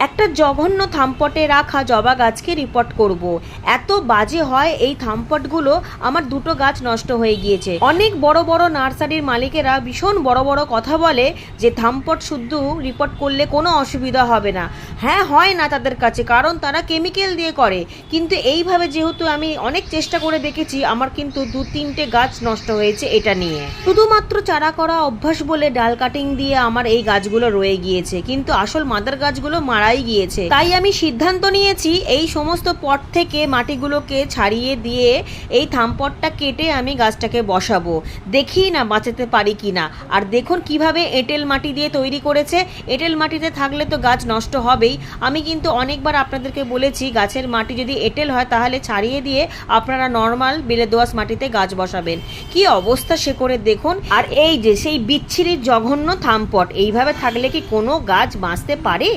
একটা জঘন্য থামপটে রাখা জবা গাছকে রিপোর্ট করব। এত বাজে হয় এই থামপটগুলো, আমার দুটো গাছ নষ্ট হয়ে গিয়েছে অনেক বড় বড় নার্সারির মালিকেরা ভীষণ বড় বড় কথা বলে যে থামপট শুদ্ধ রিপোর্ট করলে কোনো অসুবিধা হবে না হ্যাঁ হয় না তাদের কাছে, কারণ তারা কেমিক্যাল দিয়ে করে। কিন্তু এইভাবে যেহেতু আমি অনেক চেষ্টা করে দেখেছি, আমার কিন্তু দু তিনটে গাছ নষ্ট হয়েছে এটা নিয়ে। শুধুমাত্র চারা করা অভ্যাস বলে ডাল কাটিং দিয়ে আমার এই গাছগুলো রয়ে গিয়েছে, কিন্তু আসল মাদার গাছগুলো মারাই গিয়েছে। তাই আমি সিদ্ধান্ত নিয়েছি, এই সমস্ত পট থেকে মাটিগুলোকে ছাড়িয়ে দিয়ে এই থামপটটা কেটে আমি গাছটাকে বসাবো। দেখি না বাঁচাতে পারি কি না আর দেখুন কীভাবে এঁটেল মাটি দিয়ে তৈরি করেছে। এঁটেল মাটিতে থাকলে তো গাছ নষ্ট হবেই আমি কিন্তু অনেকবার আপনাদেরকে বলেছি, গাছের মাটি যদি এঁটেল হয়, তাহলে ছাড়িয়ে দিয়ে আপনারা নর্মাল বেলে দোয়াশ মাটিতে গাছ বসাবেন। কি অবস্থা সে করে দেখুন। আর এই যে সেই বিচ্ছিরির জঘন্য থামপট, এইভাবে থাকলে কি কোনো গাছ বাঁচতে পারে?